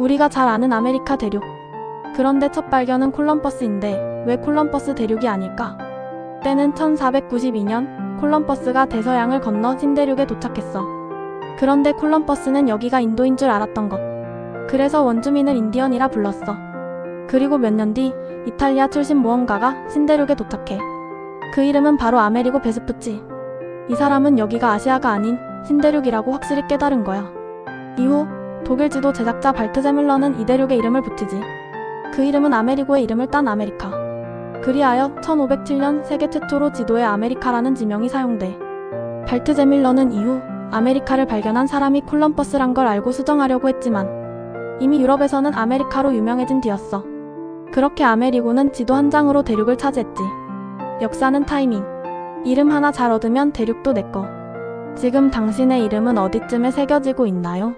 우리가 잘 아는 아메리카 대륙. 그런데 첫 발견은 콜럼버스인데 왜 콜럼버스 대륙이 아닐까? 때는 1492년 콜럼버스가 대서양을 건너 신대륙에 도착했어. 그런데 콜럼버스는 여기가 인도인 줄 알았던 것. 그래서 원주민을 인디언이라 불렀어. 그리고 몇 년 뒤 이탈리아 출신 모험가가 신대륙에 도착해. 그 이름은 바로 아메리고 베스푸치. 이 사람은 여기가 아시아가 아닌 신대륙이라고 확실히 깨달은 거야. 이후 독일 지도 제작자 발트 제 뮬러는 이 대륙의 이름을 붙이지. 그 이름은 아메리고의 이름을 딴 아메리카. 그리하여 1507년 세계 최초로 지도에 아메리카라는 지명이 사용돼. 발트제 뮬러는 이후 아메리카를 발견한 사람이 콜럼버스란 걸 알고 수정하려고 했지만 이미 유럽에서는 아메리카로 유명해진 뒤였어. 그렇게 아메리고는 지도 한 장으로 대륙을 차지했지. 역사는 타이밍. 이름 하나 잘 얻으면 대륙도 내꺼. 지금 당신의 이름은 어디쯤에 새겨지고 있나요?